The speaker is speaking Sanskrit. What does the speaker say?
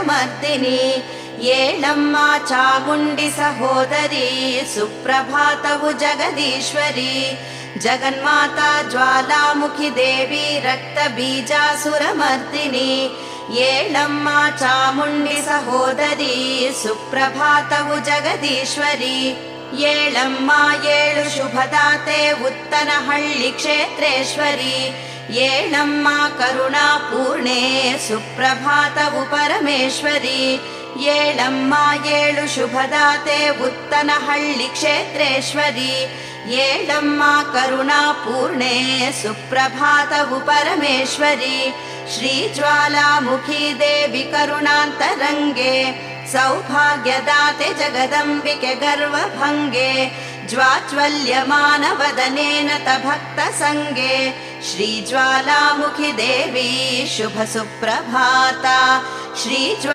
ಸಮರ್ಥಿನಿ ಏಳಮ್ಮ ಚಾಮುಂಡಿ ಸಹೋದರಿ ಸುಪ್ರಭಾತವು ಜಗದೀಶ್ವರಿ ಜಗನ್ಮಾತಾ ಜ್ವಾಲಾಮುಖಿ ದೇವಿ ರಕ್ತ ಬೀಜಾಸುರಮರ್ದಿನಿ ಏಳಮ್ಮ ಚಾಮುಂಡಿ ಸಹೋದರಿ ಸುಪ್ರಭಾತವು ಜಗದೀಶ್ವರಿ ಏಳಮ್ಮ ಏಳು ಶುಭದಾತೆ ಉತ್ತನಹಳ್ಳಿ ಕ್ಷೇತ್ರೇಶ್ವರಿ ಏಳಮ್ಮ ಕರುಣಾಪೂರ್ಣೆ ಸುಪ್ರಭಾತವು ಪರಮೇಶ್ವರಿ ಏಳಮ್ಮ ಏಳು ಶುಭದಾತೆ ಉತ್ತನಹಳ್ಳಿ ಕ್ಷೇತ್ರೇಶ್ವರಿ ಏಳಮ್ಮ ಕರುಣಾಪೂರ್ಣೆ ಸುಪ್ರಭಾತವು ಪರಮೇಶ್ವರಿ ಶ್ರೀ ಜ್ವಾಲಾಮುಖಿ ದೇವಿ सौभाग्यदाते जगदम्बिके गर्वभङ्गे ज्वाज्वल्यमानवदनेन त भक्तसङ्गे श्रीज्वालामुखि देवी शुभसुप्रभाता श्रीज्वा